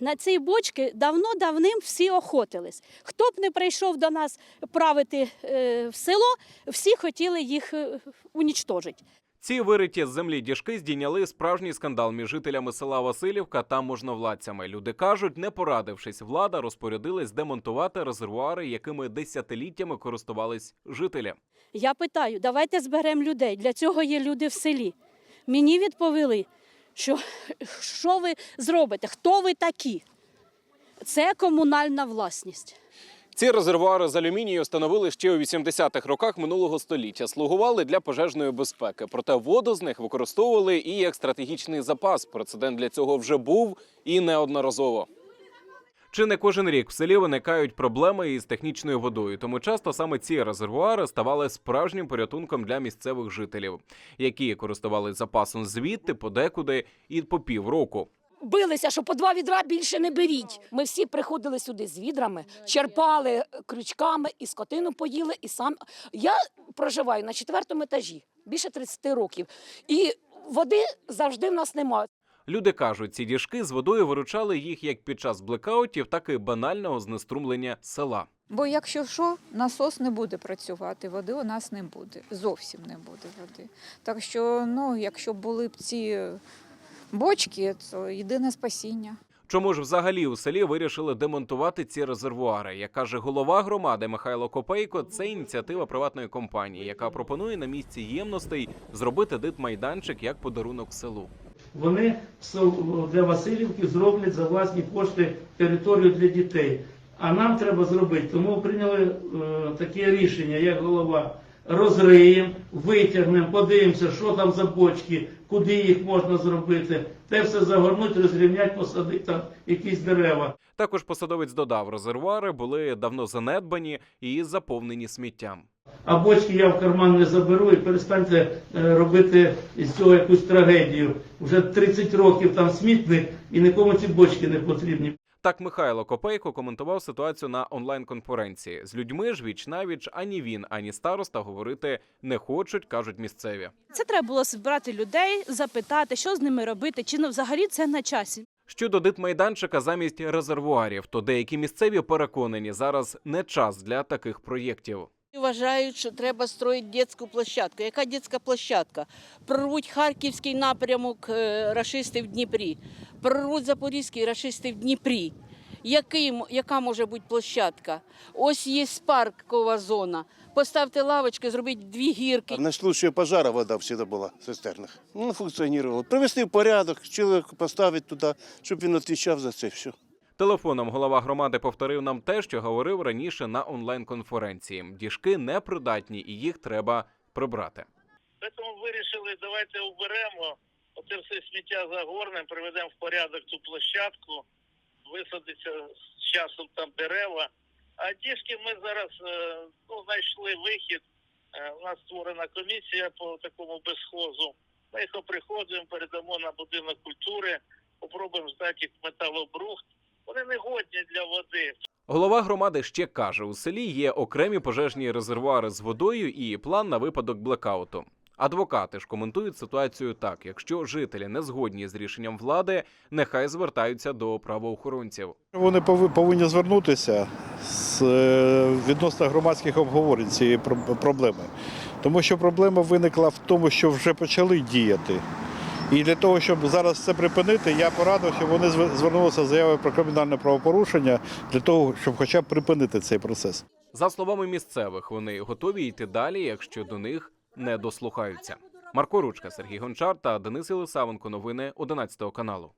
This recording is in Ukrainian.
на ці бочки давно-давним всі охотились. Хто б не прийшов до нас правити е, в село, всі хотіли їх е, унічтожити. Ці вириті з землі діжки здійняли справжній скандал між жителями села Васильівка та можновладцями. Люди кажуть, не порадившись, влада розпорядилась демонтувати резервуари, якими десятиліттями користувались жителі. Я питаю, давайте зберемо людей. Для цього є люди в селі. Мені відповіли, що що ви зробите, хто ви такі? Це комунальна власність. Ці резервуари з алюмінію встановили ще у 80-х роках минулого століття. Слугували для пожежної безпеки. Проте воду з них використовували і як стратегічний запас. Прецедент для цього вже був і неодноразово. Чи не кожен рік в селі виникають проблеми із технічною водою, тому часто саме ці резервуари ставали справжнім порятунком для місцевих жителів, які користувались запасом звідти подекуди і по півроку. билися, що по два відра більше не беріть. Ми всі приходили сюди з відрами, черпали крючками і скотину поїли, і сам я проживаю на четвертому етажі більше 30 років, і води завжди в нас немає. Люди кажуть, ці діжки з водою виручали їх як під час блекаутів, так і банального знеструмлення села. Бо якщо що, насос не буде працювати, води у нас не буде. Зовсім не буде води. Так що, ну, якщо були б ці бочки, то єдине спасіння. Чому ж взагалі у селі вирішили демонтувати ці резервуари? Як каже голова громади Михайло Копейко, це ініціатива приватної компанії, яка пропонує на місці ємностей зробити дитмайданчик як подарунок селу. Вони для Васильівки зроблять за власні кошти територію для дітей. А нам треба зробити. Тому прийняли е, таке рішення, як голова. Розриємо, витягнемо, подивимося, що там за бочки, куди їх можна зробити. Те все загорнуть, розрівнять, посадити там якісь дерева. Також посадовець додав, резервуари були давно занедбані і заповнені сміттям. А бочки я в карман не заберу і перестаньте е, робити з цього якусь трагедію. Вже 30 років там смітник і нікому ці бочки не потрібні. Так Михайло Копейко коментував ситуацію на онлайн-конференції. З людьми ж віч навіч ані він, ані староста говорити не хочуть, кажуть місцеві. Це треба було збирати людей, запитати, що з ними робити, чи ну, взагалі це на часі. Щодо дитмайданчика замість резервуарів, то деякі місцеві переконані, зараз не час для таких проєктів. Вважають, що треба строїти дитячу площадку. Яка дитяча площадка? Прорвуть харківський напрямок е, рашисти в Дніпрі, прорвуть запорізький рашисти в Дніпрі. Який, яка може бути площадка? Ось є паркова зона. Поставте лавочки, зробіть дві гірки. На случай пожара вода всегда была в цистернах. Ну, функціонувала. Привести в порядок, чоловік поставити туди, щоб він відповідав за це все. Телефоном голова громади повторив нам те, що говорив раніше на онлайн-конференції. Діжки непридатні і їх треба прибрати. Тому вирішили, давайте уберемо, оце все сміття загорнемо, приведемо в порядок цю площадку, висадиться з часом там дерева. А діжки ми зараз е, ну, знайшли вихід. Е, У нас створена комісія по такому безхозу. Ми їх оприходуємо, передамо на будинок культури, попробуємо здати металобрухт. Вони не годні для води. Голова громади ще каже: у селі є окремі пожежні резервуари з водою і план на випадок блекауту. Адвокати ж коментують ситуацію так: якщо жителі не згодні з рішенням влади, нехай звертаються до правоохоронців. Вони пови- повинні звернутися з е, відносно громадських обговорень цієї про- проблеми. Тому що проблема виникла в тому, що вже почали діяти. І для того, щоб зараз це припинити, я порадив, щоб вони звернулися з заявою про кримінальне правопорушення для того, щоб хоча б припинити цей процес. За словами місцевих, вони готові йти далі, якщо до них не дослухаються. Марко Ручка, Сергій Гончар та Денис Єлисавенко. Новини 11 каналу.